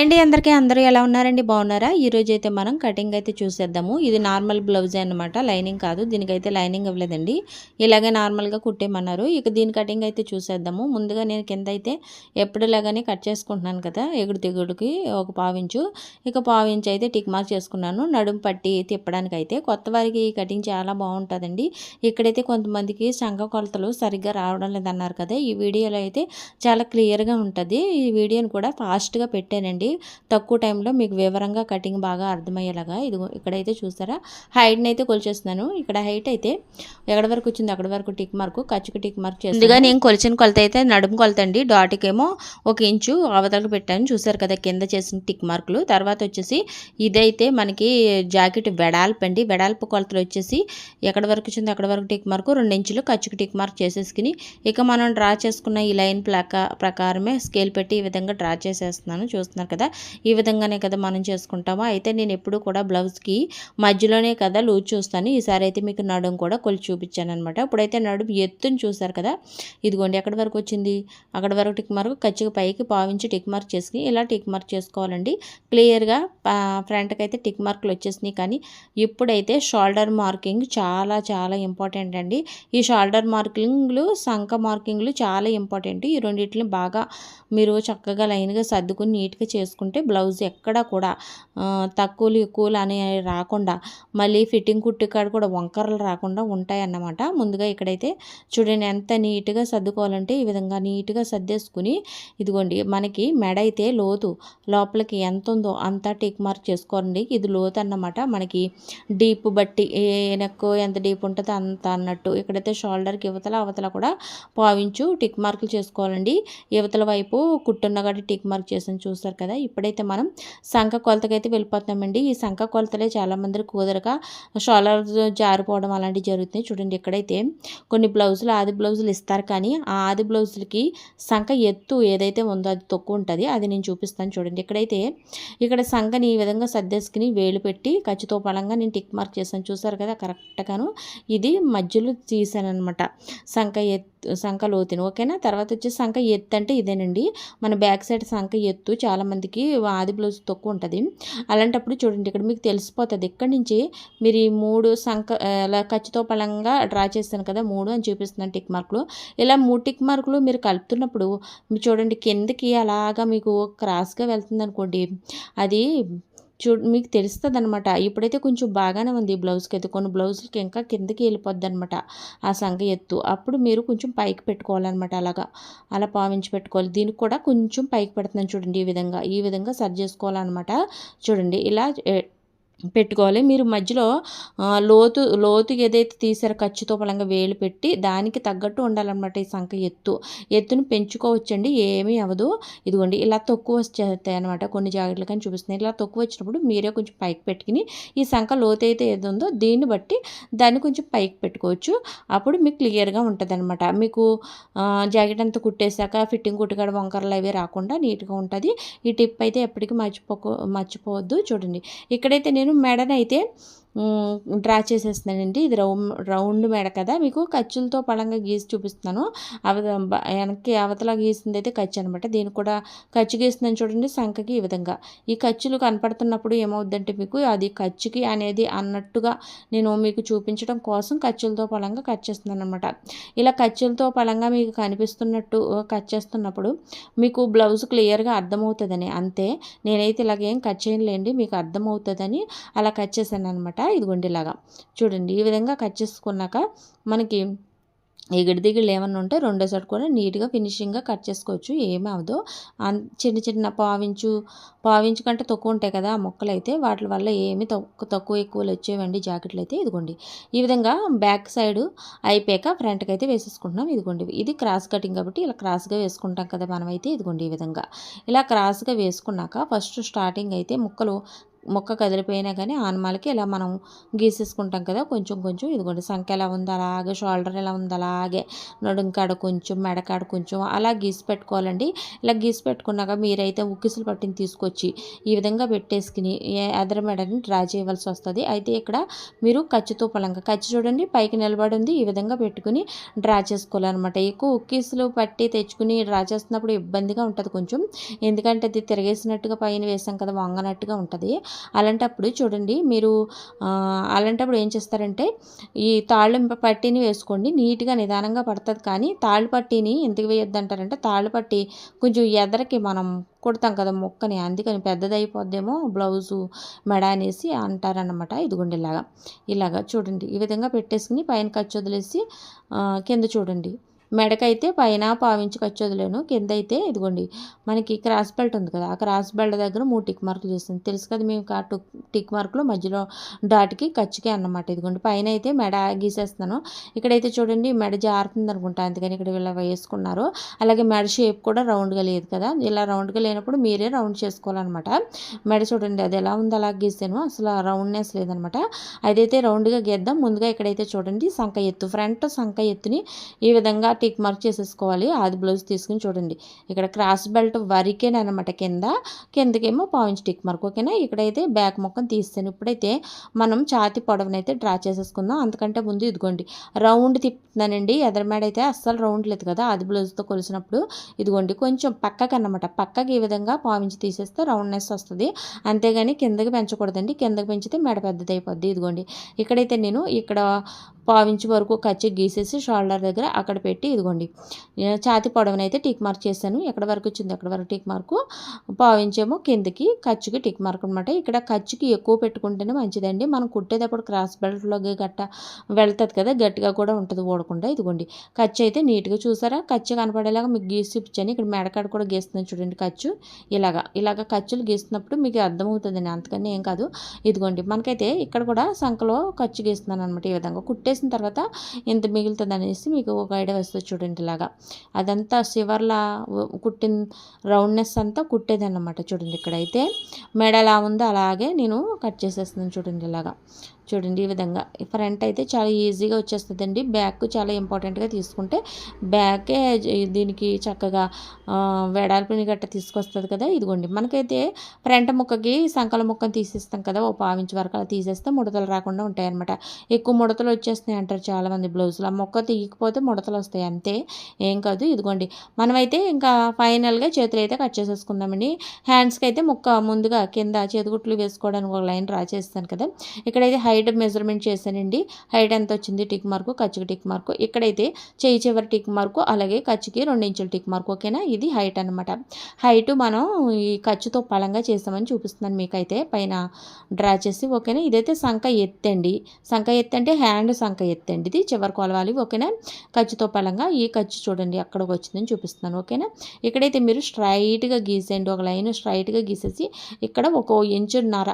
Hi అండి అందరికీ అందరూ ఎలా ఉన్నారండి? బాగున్నారా? ఈరోజు అయితే మనం కటింగ్ అయితే చూసేద్దాము. ఇది నార్మల్ బ్లౌజ్ అనమాట లైనింగ్ కాదు. దీనికైతే లైనింగ్ ఇవ్వలేదండి. ఇలాగే నార్మల్గా కుట్టేమన్నారు ఇక దీని కటింగ్ అయితే చూసేద్దాము. ముందుగా నేను కింద అయితే ఎప్పుడులాగానే కట్ చేసుకుంటున్నాను కదా ఎగుడు దిగుడుకి ఒక పావించు. ఇక పావించు అయితే టిక్ మార్క్ చేసుకున్నాను. నడుం పట్టి తిప్పడానికి అయితే కొత్త వారికి ఈ కటింగ్ చాలా బాగుంటుందండి. ఇక్కడైతే కొంతమందికి సంఘ కొలతలు సరిగ్గా రావడం లేదన్నారు కదా ఈ వీడియోలో అయితే చాలా క్లియర్గా ఉంటుంది. ఈ వీడియోని కూడా ఫాస్ట్గా పెట్టానండి. తక్కువ టైంలో మీకు వివరంగా కటింగ్ బాగా అర్థమయ్యేలాగా ఇది ఇక్కడైతే చూసారా హైట్ని అయితే కొలిచేస్తున్నాను. ఇక్కడ హైట్ అయితే ఎక్కడ వరకు వచ్చింది అక్కడ వరకు టిక్ మార్క్ ఖర్చుకు టిక్ మార్క్ చేసి ముందుగా నేను కొలిచిన కొలత అయితే నడుము కొలత అండి. డాట్కేమో ఒక ఇంచు అవతలకు పెట్టాను. చూసారు కదా కింద చేసిన టిక్ మార్కులు. తర్వాత వచ్చేసి ఇదైతే మనకి జాకెట్ వెడాల్పు అండి. వెడాల్పు కొలతలు వచ్చేసి ఎక్కడ వరకు వచ్చింది అక్కడ వరకు టిక్ మార్క్. రెండు ఇంచులు ఖర్చుకు టిక్ మార్క్ చేసేసుకుని ఇక మనం డ్రా చేసుకున్న ఈ లైన్ ప్రకా ప్రకారమే స్కేల్ పెట్టి ఈ విధంగా డ్రా చేసేస్తున్నాను. చూస్తున్నారు కదా ఈ విధంగానే కదా మనం చేసుకుంటామో? అయితే నేను ఎప్పుడు కూడా బ్లౌజ్కి మధ్యలోనే కదా లూజ్ చూస్తాను. ఈసారి అయితే మీకు నడుం కూడా కొలిచి చూపించాను అనమాట ఇప్పుడైతే నడుం ఎత్తుని చూసారు కదా? ఇదిగోండి ఎక్కడి వరకు వచ్చింది? అక్కడ వరకు టిక్ మార్క్ ఖచ్చితంగా పైకి పావించి టిక్ మార్క్ చేసుకుని ఇలా టిక్ మార్క్ చేసుకోవాలండి. క్లియర్గా ఫ్రంట్కి అయితే టిక్ మార్కులు వచ్చేసినాయి కానీ ఇప్పుడైతే షోల్డర్ మార్కింగ్ చాలా చాలా ఇంపార్టెంట్ అండి. ఈ షోల్డర్ మార్కింగ్లు సంఖ మార్కింగ్లు చాలా ఇంపార్టెంట్. ఈ రెండింటిని బాగా మీరు చక్కగా లైన్గా సర్దుకుని నీట్గా చేసుకుంటే బ్లౌజ్ ఎక్కడ కూడా తక్కువలు ఎక్కువలు అని రాకుండా మళ్ళీ ఫిట్టింగ్ కుట్టికాడ కూడా వంకరలు రాకుండా ఉంటాయి అన్నమాట ముందుగా ఇక్కడైతే చూడండి ఎంత నీట్గా సర్దుకోవాలంటే ఈ విధంగా నీట్గా సర్దేసుకుని ఇదిగోండి మనకి మెడ అయితే లోతు లోపలికి ఎంత ఉందో అంత టిక్ మార్క్ చేసుకోండి ఇది లోతు అన్నమాట. మనకి డీప్ బట్టి నెక్ ఎంత డీప్ ఉంటుందో అంత అన్నట్టు. ఇక్కడైతే షోల్డర్కి ఇవతల అవతల కూడా పావించు టిక్ మార్కులు చేసుకోవాలండి. ఇవతల వైపు కుట్టున్న కాబట్టి టిక్ మార్క్ చేసాను చూస్తారు కదా ఇప్పుడైతే మనం సంఖ కొలతకైతే వెళ్ళిపోతున్నామండి. ఈ సంఖ కొలతలే చాలామందికి కుదరక షోల్డర్ జారిపోవడం అలాంటివి జరుగుతున్నాయి. చూడండి ఇక్కడైతే కొన్ని బ్లౌజులు ఆది బ్లౌజులు ఇస్తారు. కానీ ఆ ఆది బ్లౌజులకి సంఖ ఎత్తు ఏదైతే ఉందో అది తక్కువ ఉంటుంది. అది నేను చూపిస్తాను చూడండి. ఇక్కడైతే ఇక్కడ సంఖని ఈ విధంగా సర్దేసుకుని వేలు పెట్టి ఖచ్చితో బలంగా నేను టిక్ మార్క్ చేశాను. చూసారు కదా కరెక్ట్గాను ఇది మధ్యలో తీసాను అనమాట సంఖ ఎత్తు సంఖ లోతుని. ఓకేనా? తర్వాత వచ్చి సంఖ ఎత్తు అంటే ఇదేనండి. మన బ్యాక్ సైడ్ సంఖ ఎత్తు చాలామందికి ఆది బ్లౌజ్ తక్కువ ఉంటుంది. అలాంటప్పుడు చూడండి ఇక్కడ మీకు తెలిసిపోతుంది. ఇక్కడి నుంచి మీరు ఈ మూడు సంఖ ఇలా ఖచ్చితో పలంగా డ్రా చేస్తాను కదా మూడు అని చూపిస్తున్నాను టిక్ మార్కులు. ఇలా మూడు టిక్ మార్కులు మీరు కలుపుతున్నప్పుడు చూడండి కిందకి అలాగా మీకు క్రాస్గా వెళ్తుంది అనుకోండి అది చూ మీకు తెలుస్తుంది అనమాట ఇప్పుడైతే కొంచెం బాగానే ఉంది బ్లౌజ్కి అయితే కొన్ని బ్లౌజులకి ఇంకా కిందకి వెళ్ళిపోద్ది అనమాట ఆ సంగ ఎత్తు. అప్పుడు మీరు కొంచెం పైకి పెట్టుకోవాలన్నమాట అలాగా. అలా పావించి పెట్టుకోవాలి. దీనికి కూడా కొంచెం పైకి పెడుతున్నాను చూడండి ఈ విధంగా. ఈ విధంగా సరి చేసుకోవాలన్నమాట. చూడండి ఇలా పెట్టుకోవాలి. మీరు మధ్యలో లోతు లోతు ఏదైతే తీసారో ఖర్చుతో పలంగా వేలు పెట్టి దానికి తగ్గట్టు ఉండాలన్నమాట ఈ సంఖ ఎత్తు. ఎత్తును పెంచుకోవచ్చండి ఏమీ అవ్వదు. ఇదిగోండి ఇలా తక్కువ వచ్చేస్తాయి అనమాట కొన్ని జాగ్రత్తలు కానీ చూపిస్తున్నాయి. ఇలా తక్కువ వచ్చినప్పుడు మీరే కొంచెం పైకి పెట్టుకుని ఈ సంఖ లోతు అయితే ఏది ఉందో దీన్ని బట్టి దాన్ని కొంచెం పైకి పెట్టుకోవచ్చు. అప్పుడు మీకు క్లియర్గా ఉంటుంది అనమాట మీకు జాకెట్ అంతా కుట్టేశాక ఫిట్టింగ్ కుట్టుకాడ వంకరలు అవి రాకుండా నీట్గా ఉంటుంది. ఈ టిప్ అయితే ఎప్పటికీ మర్చిపోకో మర్చిపోవద్దు. చూడండి ఇక్కడైతే నేను నేను మెడనైతే డ్రా చేసేస్తున్నానండి ఇది రౌండ్ రౌండ్ మెడ కదా. మీకు ఖర్చులతో పడంగా గీసి చూపిస్తున్నాను. అవ వెనక్కి అవతల గీసింది అయితే ఖర్చు అనమాట దీనికి కూడా ఖర్చు గీస్తుందని చూడండి సంఖకి ఈ విధంగా. ఈ ఖర్చులు కనపడుతున్నప్పుడు ఏమవుద్దంటే మీకు అది ఖర్చుకి అనేది అన్నట్టుగా నేను మీకు చూపించడం కోసం ఖర్చులతో పలంగా కట్ చేస్తున్నాను అనమాట ఇలా ఖర్చులతో పలంగా మీకు కనిపిస్తున్నట్టు కట్ చేస్తున్నప్పుడు మీకు బ్లౌజ్ క్లియర్గా అర్థమవుతుందని. అంతే. నేనైతే ఇలాగేం కట్ చేయలేండి మీకు అర్థమవుతుందని అలా కట్ చేశాను అనమాట ఇదిగోండి ఇలాగా చూడండి ఈ విధంగా కట్ చేసుకున్నాక మనకి ఎగిడి దిగిళ్ళు ఏమన్నా ఉంటే రెండో సైడ్ కూడా నీట్గా ఫినిషింగ్గా కట్ చేసుకోవచ్చు. ఏమీ అవదు. చిన్న చిన్న పావించు పావించు కంటే తక్కువ ఉంటాయి కదా మొక్కలు అయితే వాటి వల్ల ఏమి తక్కువ తక్కువ ఎక్కువలు వచ్చేవండి జాకెట్లు అయితే. ఇదిగోండి. ఈ విధంగా బ్యాక్ సైడ్ అయిపోయాక ఫ్రంట్కి అయితే వేసేసుకుంటున్నాం. ఇదిగోండి ఇది క్రాస్ కటింగ్ కాబట్టి ఇలా క్రాస్గా వేసుకుంటాం కదా మనమైతే. ఇదిగోండి ఈ విధంగా. ఇలా క్రాస్గా వేసుకున్నాక ఫస్ట్ స్టార్టింగ్ అయితే ముక్కలు మొక్క కదిలిపోయినా కానీ ఆనమాలకి ఇలా మనం గీసేసుకుంటాం కదా కొంచెం కొంచెం ఇదిగోండి సంఖ్య ఎలా ఉంది అలాగే షోల్డర్ ఎలా ఉంది అలాగే నడుంకాడ కొంచెం మెడకాడ కొంచెం అలా గీసి పెట్టుకోవాలండి. ఇలా గీసి పెట్టుకున్నాక మీరైతే ఉక్కిసులు పట్టిని తీసుకొచ్చి ఈ విధంగా పెట్టేసుకుని ఎదర మెడని డ్రా చేయవలసి వస్తుంది. అయితే ఇక్కడ మీరు కచ్చితో పలంగా కచ్చి చూడండి పైకి నిలబడి ఉంది ఈ విధంగా పెట్టుకుని డ్రా చేసుకోవాలన్నమాట. ఎక్కువ ఉక్కిసులు పట్టి తెచ్చుకుని డ్రా చేస్తున్నప్పుడు ఇబ్బందిగా ఉంటుంది కొంచెం. ఎందుకంటే అది తిరగేసినట్టుగా పైన వేసాం కదా వంగనట్టుగా ఉంటుంది. అలాంటప్పుడు చూడండి మీరు అలాంటప్పుడు ఏం చేస్తారంటే ఈ తాళ్ళు పట్టీని వేసుకోండి నీట్గా నిదానంగా పడుతుంది. కానీ తాళ్ళు పట్టీని ఎందుకు వేయొద్దు అంటారంటే తాళ్ళు పట్టి కొంచెం ఎదరకి మనం కుడతాం కదా మొక్కని అందుకని పెద్దదైపోద్దేమో బ్లౌజు మెడ అనేసి అంటారనమాట ఇదిగోండి ఇలాగా. ఇలాగా చూడండి ఈ విధంగా పెట్టేసుకుని పైన ఖర్చు వదిలేసి కింద చూడండి. మెడకైతే పైన పావించి ఖర్చు వదిలేను కింద అయితే ఇదిగోండి మనకి క్రాస్ బెల్ట్ ఉంది కదా ఆ క్రాస్ బెల్ట్ దగ్గర మూడు టిక్ మార్కులు చేస్తుంది తెలుసు కదా మేము ఆ టిక్ మార్కులు మధ్యలో డాట్కి ఖర్చుకే అన్నమాట ఇదిగోండి. పైన అయితే మెడ గీసేస్తున్నాను. ఇక్కడైతే చూడండి మెడ జారుతుంది అనుకుంటా అందుకని ఇక్కడ ఇలా వేసుకున్నారు. అలాగే మెడ షేప్ కూడా రౌండ్గా లేదు కదా ఇలా రౌండ్గా లేనప్పుడు మీరే రౌండ్ చేసుకోవాలన్నమాట. మెడ చూడండి అది ఎలా ఉంది అలా గీసాను అసలు రౌండ్నెస్ లేదనమాట అదైతే రౌండ్గా గీద్దాం ముందుగా ఇక్కడైతే చూడండి సంఖ ఎత్తు ఫ్రంట్ సంఖ ఎత్తుని ఈ విధంగా టిక్ మార్క్ చేసేసుకోవాలి. ఆది బ్లౌజ్ తీసుకుని చూడండి. ఇక్కడ క్రాస్ బెల్ట్ వరకేనమాట కింద. కిందకేమో పాయింట్ టిక్ మార్క్. ఓకేనా? ఇక్కడైతే బ్యాక్ మొక్కను తీస్తాను. ఇప్పుడైతే మనం ఛాతి పొడవనైతే డ్రా చేసేసుకుందాం. అంతకంటే ముందు ఇదిగోండి. రౌండ్ తిప్పుతున్నానండి. ఎదరమేడ అయితే అస్సలు రౌండ్ లేదు కదా. ఆది బ్లౌజ్తో కొలిసినప్పుడు ఇదిగోండి. కొంచెం పక్కకి అన్నమాట పక్కకి ఈ విధంగా పావించి తీసేస్తే రౌండ్నెస్ వస్తుంది. అంతేగాని కిందకి పెంచకూడదండి. కిందకి పెంచితే మెడ పెద్దది అయిపోద్ది ఇదిగోండి. ఇక్కడైతే నేను ఇక్కడ పావించి వరకు కచ్చి గీసేసి షోల్డర్ దగ్గర అక్కడ పెట్టి ఇదిగోండి. ఛాతి అయితే టిక్ మార్క్ చేశాను. ఎక్కడ వరకు వచ్చింది ఎక్కడ వరకు టిక్ మార్కు. పావించేమో కిందకి ఖర్చుకి టిక్ మార్క్ అనమాట ఇక్కడ ఖర్చుకి ఎక్కువ పెట్టుకుంటేనే మంచిదండి. మనం కుట్టేటప్పుడు క్రాస్ బెల్ట్లోకి గట్ట వెళ్తుంది కదా గట్టిగా కూడా ఉంటుంది ఓడకుండా ఇదిగోండి. ఖర్చు అయితే నీట్గా చూసారా? ఖర్చు కనపడేలాగా మీకు గీసి ఇచ్చాను. ఇక్కడ మెడకాడ కూడా గీస్తున్నాను చూడండి ఖర్చు. ఇలాగా ఇలాగ ఖర్చులు గీస్తున్నప్పుడు మీకు అర్థమవుతుందండి. అంతకని ఏం కాదు. ఇదిగోండి. మనకైతే ఇక్కడ కూడా సంఖలో ఖర్చు గీస్తున్నాను అనమాట ఈ విధంగా. కుట్టేసిన తర్వాత ఇంత మిగులుతుంది అనేసి మీకు ఒక ఐడియా వస్తుంది. చూడండి ఇలాగా. అదంతా సివర్లా కుట్టిన రౌండ్నెస్ అంతా కుట్టేదన్నమాట చూడండి ఇక్కడైతే. మెడ ఎలా ఉందో అలాగే నేను కట్ చేసేస్తున్నాను చూడండి ఇలాగా. చూడండి ఈ విధంగా. ఫ్రంట్ అయితే చాలా ఈజీగా వచ్చేస్తుందండి. బ్యాక్ చాలా ఇంపార్టెంట్గా తీసుకుంటే బ్యాకే దీనికి చక్కగా వెడాల్పిని గట్ట తీసుకొస్తుంది కదా. ఇదిగోండి. మనకైతే ఫ్రంట్ ముక్కకి సంకల ముక్కను తీసేస్తాం కదా. ఓ పావించి వరకు అలా తీసేస్తే ముడతలు రాకుండా ఉంటాయన్నమాట. ఎక్కువ ముడతలు వచ్చేస్తాయి అంటారు చాలామంది బ్లౌజులు. ఆ మొక్క తీయకపోతే ముడతలు వస్తాయి అంతే. ఏం కాదు. ఇదిగోండి. మనమైతే ఇంకా ఫైనల్గా చేతులు అయితే కట్ చేసేసుకుందామండి. హ్యాండ్స్కి అయితే ముక్క ముందుగా కింద చేతిగుట్లు వేసుకోవడానికి ఒక లైన్ డ్రా చేస్తాను కదా. ఇక్కడైతే హై హైట్ మెజర్మెంట్ చేశానండి. హైట్ ఎంత వచ్చింది? టిక్ మార్కు ఖర్చుకి టిక్ మార్కు. ఇక్కడైతే చేయి చివరి టిక్ మార్కు అలాగే ఖర్చుకి రెండు ఇంచుల టిక్ మార్క్ ఓకేనా? ఇది హైట్ అనమాట హైట్ మనం ఈ ఖర్చుతో పలంగా చేస్తామని చూపిస్తున్నాను మీకైతే. పైన డ్రా చేసి ఓకేనా? ఇదైతే సంఖ ఎత్తండి సంఖ ఎత్తంటే హ్యాండ్ సంఖ ఎత్తండి ఇది చివరి కొలవాలి ఓకేనా? ఖర్చుతో పలంగా ఈ ఖర్చు చూడండి అక్కడికి వచ్చిందని చూపిస్తున్నాను ఓకేనా? ఇక్కడైతే మీరు స్ట్రైట్గా గీసేయండి. ఒక లైన్ స్ట్రైట్గా గీసేసి ఇక్కడ ఒక ఇంచున్నర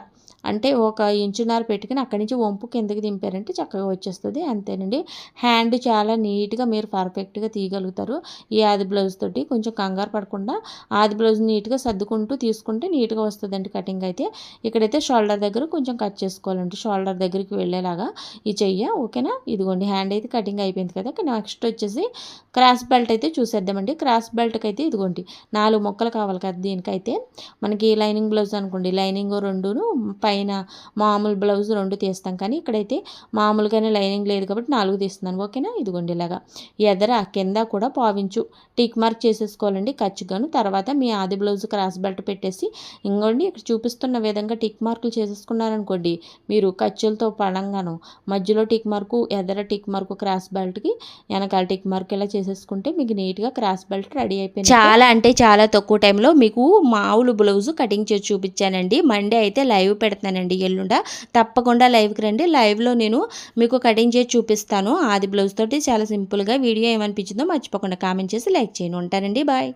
అంటే ఒక ఇంచున్నర పెట్టుకుని అక్కడి నుంచి వంపు కిందకి దింపారంటే చక్కగా వచ్చేస్తుంది. అంతేనండి. హ్యాండ్ చాలా నీట్గా మీరు పర్ఫెక్ట్గా తీయగలుగుతారు. ఈ ఆది బ్లౌజ్ తోటి కొంచెం కంగారు పడకుండా ఆది బ్లౌజ్ నీట్గా సర్దుకుంటూ తీసుకుంటే నీట్గా వస్తుందండి కటింగ్ అయితే. ఇక్కడైతే షోల్డర్ దగ్గర కొంచెం కట్ చేసుకోవాలండి. షోల్డర్ దగ్గరికి వెళ్ళేలాగా ఈ చెయ్య. ఓకేనా? ఇదిగోండి హ్యాండ్ అయితే కటింగ్ అయిపోయింది కదా. నెక్స్ట్ వచ్చేసి క్రాస్ బెల్ట్ అయితే చూసేద్దామండి. క్రాస్ బెల్ట్కి అయితే ఇదిగోండి నాలుగు మొక్కలు కావాలి కదా దీనికైతే. మనకి లైనింగ్ బ్లౌజ్ అనుకోండి లైనింగ్ రెండును పైన మామూలు బ్లౌజ్ రెండు తీస్తాం. కానీ ఇక్కడైతే మామూలుగానే లైనింగ్ లేదు కాబట్టి నాలుగు తీస్తున్నాను. ఓకేనా? ఇదిగోండి ఇలాగా. ఎదర కింద కూడా పావించు. టిక్ మార్క్ చేసేసుకోవాలండి ఖర్చుగాను తర్వాత మీ ఆది బ్లౌజ్ క్రాస్ బెల్ట్ పెట్టేసి ఇంకోండి ఇక్కడ చూపిస్తున్న విధంగా టిక్ మార్కులు చేసేసుకున్నారనుకోండి మీరు ఖర్చులతో పడంగాను మధ్యలో టిక్ మార్కు ఎదర టిక్ మార్కు క్రాస్ బెల్ట్కి వెనకాల టిక్ మార్క్ ఇలా చేసేసుకుంటే మీకు నీట్గా క్రాస్ బెల్ట్ రెడీ అయిపోయింది చాలా అంటే చాలా తక్కువ టైంలో మీకు మామూలు బ్లౌజ్ కటింగ్ చేసి చూపించానండి. మండే అయితే లైవ్ పెడతాను. పెడుతున్నానండి ఎల్లుండ. తప్పకుండా లైవ్కి రండి. లైవ్లో నేను మీకు కటింగ్ చేసి చూపిస్తాను. ఆది బ్లౌజ్ తోటి చాలా సింపుల్గా వీడియో ఏమనిపించిందో మర్చిపోకుండా కామెంట్ చేసి లైక్ చేయండి. ఉంటానండి. బాయ్.